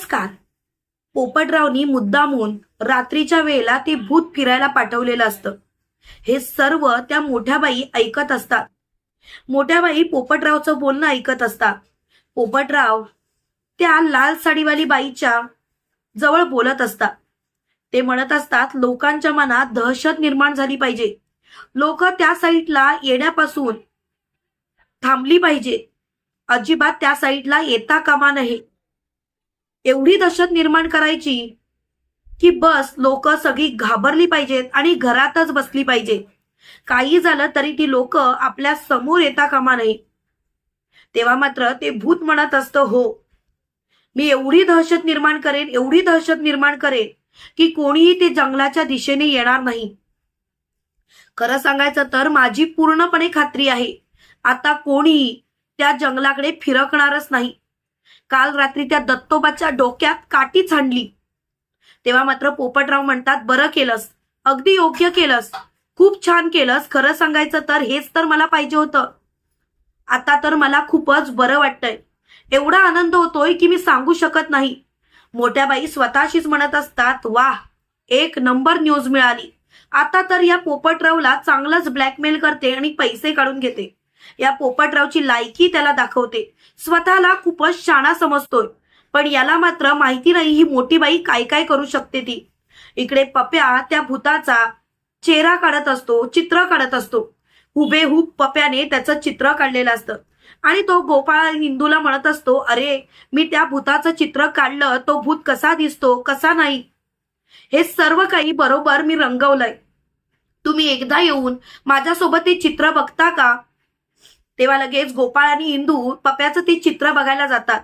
नमस्कार. पोपटरावनी मुद्दामून रात्रीच्या वेळेला ते भूत फिरायला पाठवलेलं असतं. हे सर्व त्या मोठ्या बाई ऐकत असतात. मोठ्याबाई पोपटरावचं बोलणं ऐकत असतात. पोपटराव त्या लाल साडीवाली बाईच्या जवळ बोलत असतात. ते म्हणत असतात लोकांच्या मनात दहशत निर्माण झाली पाहिजे. लोक त्या साईडला येण्यापासून थांबली पाहिजे. अजिबात त्या साईडला येता कामा नये. एवढी दहशत निर्माण करायची की बस लोक सगळी घाबरली पाहिजेत आणि घरातच बसली पाहिजे काही झालं तरी ती लोक आपल्यासमोर येता कामा नये. तेव्हा मात्र ते भूत म्हणत असतं हो मी एवढी दहशत निर्माण करेन एवढी दहशत निर्माण करेन की कोणीही ते जंगलाच्या दिशेने येणार नाही. खरं सांगायचं तर माझी पूर्णपणे खात्री आहे आता कोणीही त्या जंगलाकडे फिरकणारच नाही. काल रात्री त्या दत्तोबाच्या डोक्यात काठीच हाणली तेव्हा मात्र पोपटराव म्हणतात बरं केलंस. अगदी योग्य केलंस. खूप छान केलंस. खरं सांगायचं तर हेच तर मला पाहिजे होतं. आता तर मला खूपच बरं वाटतंय. एवढा आनंद होतोय की मी सांगू शकत नाही. मोठ्या बाई स्वतःशीच म्हणत असतात वाह एक नंबर न्यूज मिळाली. आता तर या पोपटरावला चांगलंच ब्लॅकमेल करते आणि पैसे काढून घेते. या पोपटरावची लायकी त्याला दाखवते. स्वतःला खूपच शाणा समजतोय. पण याला मात्र माहिती नाही ही मोठी बाई काय काय करू शकते ती. इकडे पप्या त्या भूताचा चेहरा काढत असतो चित्र काढत असतो. हुबेहूब पप्याने त्याचं चित्र काढलेलं असतं. आणि तो गोपाळ हिंदूला म्हणत असतो अरे मी त्या भूताचं चित्र काढलं तो भूत कसा दिसतो कसा नाही? हे सर्व काही बरोबर मी रंगवलंय. तुम्ही एकदा येऊन माझ्यासोबत ते चित्र बघता का? तेव्हा लगेच गोपाळ आणि इंदू पप्याचं ते चित्र बघायला जातात.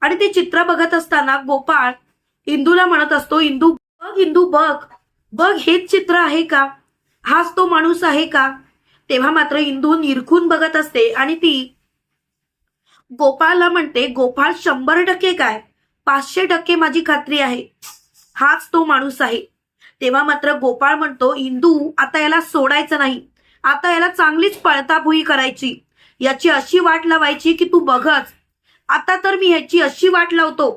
आणि ते चित्र बघत असताना गोपाळ इंदूला म्हणत असतो इंदू बघ इंदू बघ. बघ हेच चित्र आहे का? हाच तो माणूस आहे का? तेव्हा मात्र इंदू निरखून बघत असते आणि ती गोपाळला म्हणते गोपाळ शंभर टक्के काय? पाचशे टक्के माझी खात्री आहे. हाच तो माणूस आहे. तेव्हा मात्र गोपाळ म्हणतो इंदू आता याला सोडायचं नाही. आता याला चांगलीच पळताभुई करायची. याची अशी वाट लावायची की तू बघच. आता तर मी ह्याची अशी वाट लावतो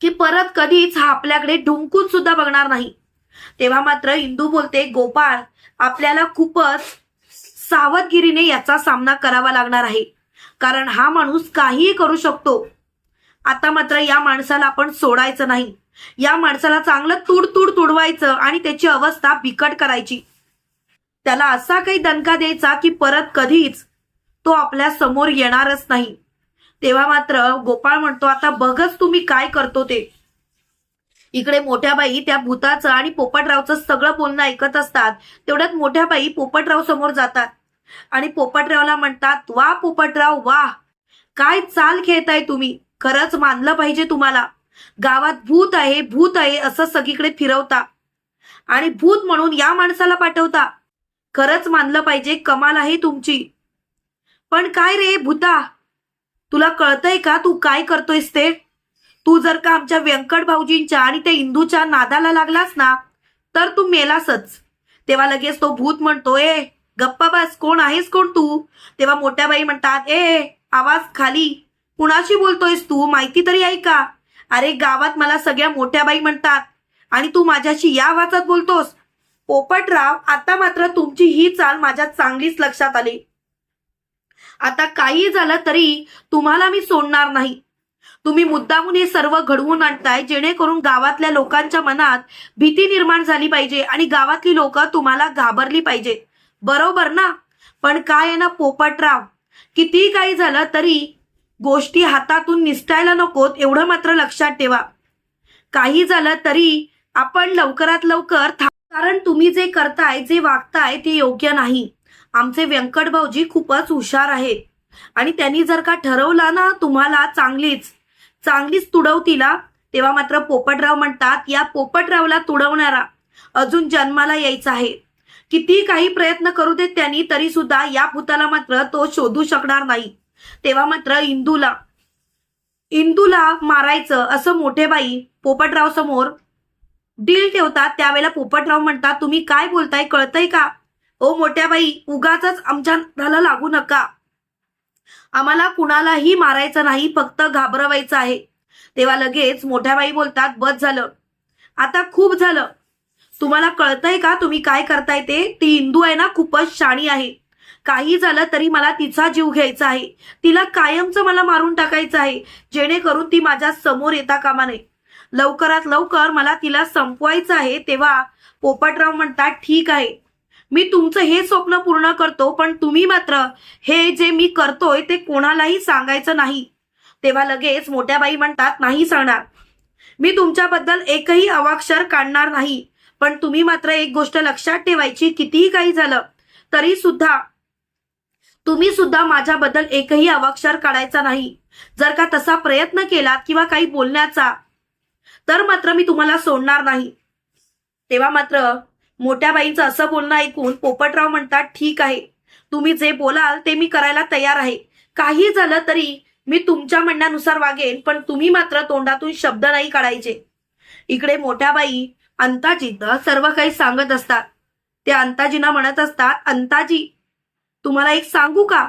की परत कधीच हा आपल्याकडे ढुंकून सुद्धा बघणार नाही. तेव्हा मात्र इंदू बोलते गोपाळ आपल्याला खूपच सावधगिरीने याचा सामना करावा लागणार आहे. कारण हा माणूस काहीही करू शकतो. आता मात्र या माणसाला आपण सोडायचं नाही. या माणसाला चांगलं तुडतुड तुडवायचं आणि त्याची अवस्था बिकट करायची. त्याला असा काही दणका द्यायचा की परत कधीच तो आपल्यासमोर येणारच नाही. तेव्हा मात्र गोपाळ म्हणतो आता बघच तुम्ही काय करतो ते. इकडे मोठ्या बाई त्या भूताचं आणि पोपटरावचं सगळं बोलणं ऐकत असतात. तेवढ्यात मोठ्या बाई पोपटराव समोर जातात. आणि पोपटरावला म्हणतात वा पोपटराव वा! काय चाल खेळताय तुम्ही? खरंच मानलं पाहिजे तुम्हाला. गावात भूत आहे भूत आहे असं सगळीकडे फिरवता आणि भूत म्हणून या माणसाला पाठवता. खरंच मानलं पाहिजे कमाल आहे तुमची. पण काय रे भूता? तुला कळतंय का तू काय करतोयस ते? तू जर का आमच्या व्यंकट भाऊजींच्या आणि त्या इंदूच्या नादाला लागलास ना तर तू मेलासच. तेव्हा लगेच तो भूत म्हणतो ए गप्पा बस कोण आहेस कोण तू? तेव्हा मोठ्या बाई म्हणतात ए आवाज खाली. कुणाशी बोलतोयस तू? माहिती तरी आहे का? अरे गावात मला सगळ्या मोठ्या बाई म्हणतात आणि तू माझ्याशी या आवाजात बोलतोस. पोपटराव आता मात्र तुमची ही चाल माझ्या चांगलीच लक्षात आली. आता काही झालं तरी तुम्हाला मी सोडणार नाही. तुम्ही मुद्दामून हे सर्व घडवून आणताय जेणेकरून गावातल्या लोकांच्या मनात भीती निर्माण झाली पाहिजे आणि गावातली लोक तुम्हाला घाबरली पाहिजे. बरोबर ना? पण काय आहे ना पोपटराव? किती काही झालं तरी गोष्टी हातातून निसटायला नकोत एवढं मात्र लक्षात ठेवा. काही झालं तरी आपण लवकरात लवकर कारण तुम्ही जे करताय जे वागताय ते योग्य नाही. आमचे व्यंकट भाऊजी खूपच हुशार आहेत. आणि त्यांनी जर का ठरवलं ना तुम्हाला चांगलीच चांगलीच तुडवतीला तेव्हा मात्र पोपटराव म्हणतात या पोपटरावला तुडवणारा अजून जन्माला यायचा आहे. किती काही प्रयत्न करू देत त्यांनी तरी सुद्धा या भूताला मात्र तो शोधू शकणार नाही. तेव्हा मात्र इंदूला इंदूला मारायचं असं मोठे बाई पोपटराव समोर डील ठेवतात त्यावेळेला पोपटराव म्हणतात तुम्ही काय बोलताय कळतंय का? ओ मोठ्या बाई उगाच आमच्या नादाला लागू नका. आम्हाला कुणालाही मारायचं नाही फक्त घाबरवायचं आहे. तेव्हा लगेच मोठ्या बाई बोलतात बस झालं. आता खूप झालं. तुम्हाला कळतंय का तुम्ही काय करताय ते? ती इंदू आहे ना खूपच शाणी आहे. काही झालं तरी मला तिचा जीव घ्यायचा आहे. तिला कायमचं मला मारून टाकायचं आहे. जेणेकरून ती माझ्यासमोर येता कामा नये. लवकरात लवकर मला तिला संपवायचं आहे तेव्हा पोपटराव म्हणतात ठीक आहे. मी तुमचं हे स्वप्न पूर्ण करतो पण तुम्ही मात्र हे जे मी करतोय ते कोणालाही सांगायचं नाही. तेव्हा लगेच मोठ्या बाई म्हणतात नाही सांगणार. मी तुमच्याबद्दल एकही अवाक्षर काढणार नाही. पण तुम्ही मात्र एक गोष्ट लक्षात ठेवायची कितीही काही झालं तरी सुद्धा तुम्ही सुद्धा माझ्याबद्दल एकही अवाक्षर काढायचा नाही. जर का तसा प्रयत्न केला किंवा काही बोलण्याचा तर मात्र मी तुम्हाला सोडणार नाही. तेव्हा मात्र मोठ्या बाईंचं असं बोलणं ऐकून पोपटराव म्हणतात ठीक आहे. तुम्ही जे बोलाल ते मी करायला तयार आहे. काही झालं तरी मी तुमच्या म्हणण्यानुसार वागेन पण तुम्ही मात्र तोंडातून शब्द नाही काढायचे. इकडे मोठ्या बाई अंताजींना सर्व काही सांगत असतात. ते अंताजींना म्हणत असतात अंताजी तुम्हाला एक सांगू का?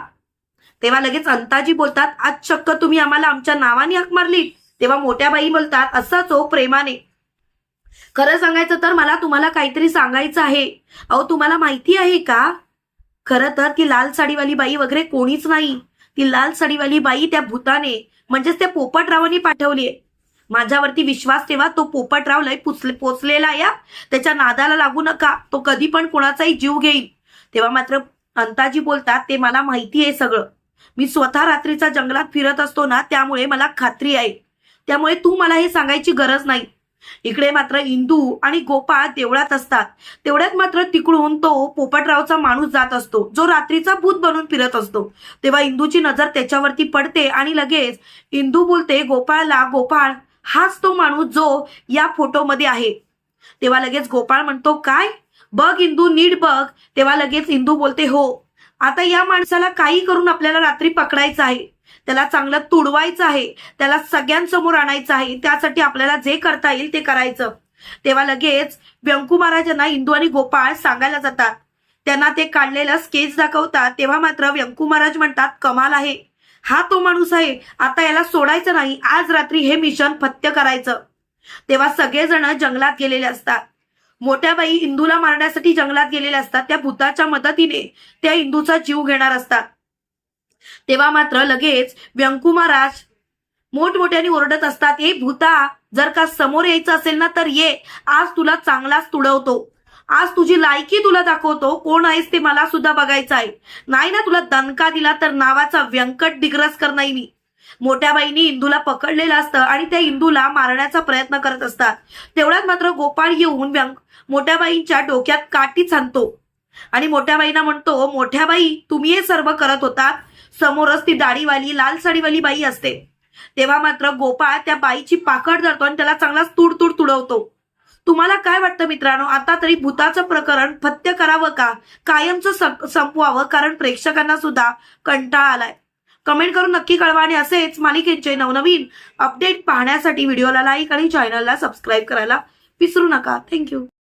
तेव्हा लगेच अंताजी बोलतात आज चक्क तुम्ही आम्हाला आमच्या नावाने हक मारली तेव्हा मोठ्या बाई बोलतात असंच हो प्रेमाने. खरं सांगायचं तर मला तुम्हाला काहीतरी सांगायचं आहे. अहो तुम्हाला माहिती आहे का? खरं तर ती लाल साडीवाली बाई वगैरे कोणीच नाही. ती लाल साडीवाली बाई त्या भूताने म्हणजेच त्या पोपटरावांनी पाठवली आहे माझ्यावरती विश्वास ठेवा तो पोपटराव लय पुचले पोचलेला या. त्याच्या नादाला लागू नका. तो कधी पण कोणाचाही जीव घेईल. तेव्हा मात्र अंताजी बोलतात ते मला माहिती आहे सगळं. मी स्वतः रात्रीचा जंगलात फिरत असतो ना त्यामुळे मला खात्री आहे. त्यामुळे तू मला हे सांगायची गरज नाही. इकडे मात्र इंदू आणि गोपाळ देवळात असतात. तेवढ्यात मात्र तिकडून तो पोपटरावचा माणूस जात असतो. जो रात्रीचा भूत बनून फिरत असतो. तेव्हा इंदूची नजर त्याच्यावरती पडते आणि लगेच इंदू बोलते गोपाळला गोपाळ हाच तो माणूस जो या फोटोमध्ये आहे. तेव्हा लगेच गोपाळ म्हणतो काय? बघ इंदू नीट बघ. तेव्हा लगेच इंदू बोलते हो आता या माणसाला काही करून आपल्याला रात्री पकडायचं आहे. त्याला चांगलं तुडवायचं आहे त्याला सगळ्यांसमोर आणायचं आहे त्यासाठी आपल्याला जे करता येईल ते करायचं. तेव्हा लगेच व्यंकू महाराजांना इंदू आणि गोपाळ सांगायला जातात. त्यांना ते काढलेलं स्केच दाखवतात तेव्हा मात्र व्यंकू महाराज म्हणतात कमाल आहे. हा तो माणूस आहे. आता याला सोडायचं नाही. आज रात्री हे मिशन फत्य करायचं. तेव्हा सगळेजण जंगलात गेलेले असतात. मोठ्या बाई इंदूला मारण्यासाठी जंगलात गेलेल्या असतात. त्या भूताच्या मदतीने त्या इंदूचा जीव घेणार असतात. तेव्हा मात्र लगेच व्यंकू महाराज मोठमोठ्याने ओरडत असतात हे भूता जर का समोर यायचं असेल ना तर ये. आज तुला चांगलाच तुडवतो. आज तुझी लायकी तुला दाखवतो. कोण आहेस ते मला सुद्धा बघायचं आहे. नाही ना तुला दणका दिला तर नावाचा व्यंकट डिग्रस कर नाही मी. मोठ्या बाईनी इंदूला पकडलेलं असतं आणि त्या इंदूला मारण्याचा प्रयत्न करत असतात. तेवढ्यात मात्र गोपाळ येऊन व्यंक मोठ्या बाईंच्या डोक्यात काठी आणतो. आणि मोठ्याबाईंना म्हणतो मोठ्या बाई तुम्ही हे सर्व करत होतात. समोरच ती दाढीवाली लाल साडीवाली बाई असते. तेव्हा मात्र गोपाळ त्या बाईची पाकड धरतो आणि त्याला चांगलाच तुड तुड तुडवतो. तुम्हाला काय वाटतं मित्रांनो? आता तरी भूताचं प्रकरण फत्य करावं का? कायमचं संपवावं? कारण प्रेक्षकांना सुद्धा कंटाळा आलाय. कमेंट करून नक्की कळवा आणि असेच मालिकेचे नवनवीन अपडेट पाहण्यासाठी व्हिडिओला लाईक आणि चॅनलला सबस्क्राईब करायला विसरू नका. थँक्यू.